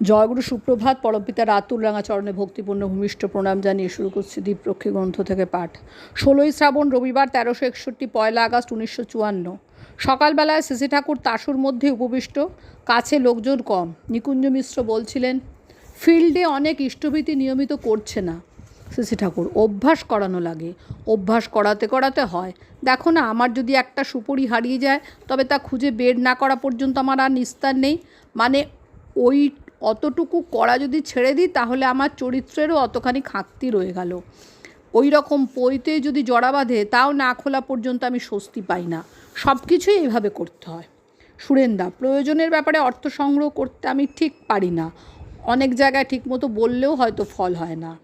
জয়গুরু সুপ্রভাত, পরমপিতা রাতুল রাঙাচরণে ভক্তিপূর্ণ ভূমিষ্ঠ প্রণাম জানিয়ে শুরু করছি দ্বীপরক্ষী গ্রন্থ থেকে পাঠ। ষোলোই শ্রাবণ রবিবার তেরোশো একষট্টি, পয়লা আগস্ট উনিশশো চুয়ান্ন। সকালবেলায় সিসি ঠাকুর তাসুর মধ্যে উপবিষ্ট, কাছে লোকজন কম। নিকুঞ্জ মিশ্র বলছিলেন, ফিল্ডে অনেক ইষ্টভীতি নিয়মিত করছে না। সিসি ঠাকুর, অভ্যাস করানো লাগে। অভ্যাস করাতে করাতে হয়। দেখো না, আমার যদি একটা সুপুরি হারিয়ে যায়, তবে তা খুঁজে বের না করা পর্যন্ত আমার আর নিস্তার নেই। মানে ওই অতটুকু করা যদি ছেড়ে দিই, তাহলে আমার চরিত্রেরও অতখানি খাঁকতি রয়ে গেল। ওই রকম পইতে যদি জড়া বাঁধে, তাও না খোলা পর্যন্ত আমি স্বস্তি পাই না। সব কিছুই এইভাবে করতে হয়। সুরেন্দা, প্রয়োজনের ব্যাপারে অর্থ সংগ্রহ করতে আমি ঠিক পারি না। অনেক জায়গায় ঠিকমতো বললেও হয়তো ফল হয় না।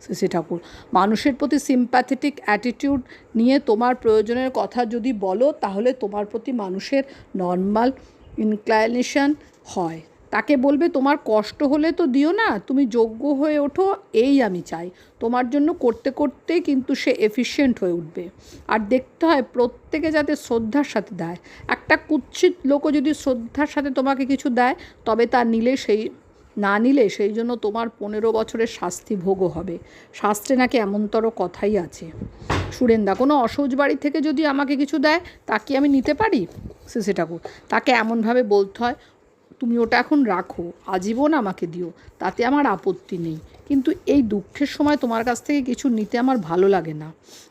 সিসি ঠাকুর, মানুষের প্রতি সিম্প্যাথেটিক অ্যাটিটিউড নিয়ে তোমার প্রয়োজনের কথা যদি বলো, তাহলে তোমার প্রতি মানুষের নর্মাল ইনক্লাইনেশন হয়। তাকে বলবে, তোমার কষ্ট হলে তো দিও না, তুমি যোগ্য হয়ে ওঠো, এই আমি চাই। তোমার জন্য করতে করতে কিন্তু সে এফিশিয়েন্ট হয়ে উঠবে। আর দেখতে হয় প্রত্যেকে যাতে শ্রদ্ধার সাথে দেয়। একটা কুৎসিত লোকও যদি শ্রদ্ধার সাথে তোমাকে কিছু দেয়, তবে তা নিলে সেই, না নিলে সেই জন্য তোমার পনেরো বছরের শাস্তি ভোগও হবে। শাস্ত্রে নাকি এমনতর কথাই আছে। সুরেন্দা, কোনো অসৌজ বাড়ি থেকে যদি আমাকে কিছু দেয়, তা কি আমি নিতে পারি? সিসি ঠাকুর, তাকে এমনভাবে বলতে হয় তুমি ওটা এখন রাখো, আজীবন আমাকে দিও, তাতে আমার আপত্তি নেই। কিন্তু এই দুঃখের সময় তোমার কাছ থেকে কিছু নিতে আমার ভালো লাগে না।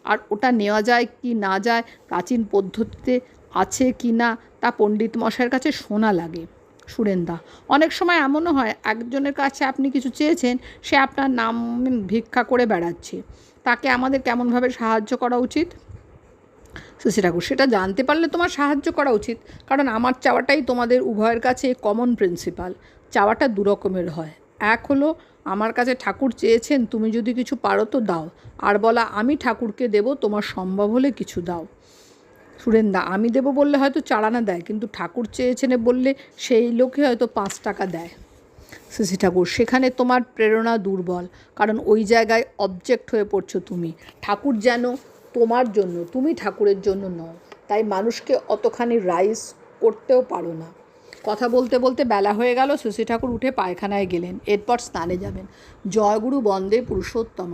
আর ওটা নেওয়া যায় কি না যায়, প্রাচীন পদ্ধতিতে আছে কি না, তা পণ্ডিত মশাইয়ের কাছে শোনা লাগে। সুরেন্দা, অনেক সময় এমনও হয়, একজনের কাছে আপনি কিছু চেয়েছেন, সে আপনার নাম ভিক্ষা করে বেড়াচ্ছে। তাকে আমাদের কেমনভাবে সাহায্য করা উচিত? শশী ঠাকুর, সেটা জানতে পারলে তোমার সাহায্য করা উচিত। কারণ আমার চাওয়াটাই তোমাদের উভয়ের কাছে কমন প্রিন্সিপাল চাওয়াটা দু রকমের হয়। এক হলো, আমার কাছে ঠাকুর চেয়েছেন, তুমি যদি কিছু পারো তো দাও। আর বলা, আমি ঠাকুরকে দেব, তোমার সম্ভব হলে কিছু দাও। সুরেন্দা, আমি দেব বললে হয়তো চারানা দেয়, কিন্তু ঠাকুর চেয়েছেন বললে সেই লোকে হয়তো পাঁচ টাকা দেয়। সিসি ঠাকুর, সেখানে তোমার প্রেরণা দুর্বল। কারণ ওই জায়গায় অবজেক্ট হয়ে পড়ছো তুমি। ঠাকুর যেন তোমার জন্য, তুমি ঠাকুরের জন্য নও। তাই মানুষকে অতখানি রাইস করতেও পারো না। কথা বলতে বলতে বেলা হয়ে গেল, শশী ঠাকুর উঠে পায়খানায় গেলেন। এরপর স্নানে যাবেন। জয়গুরু বন্দে পুরুষোত্তম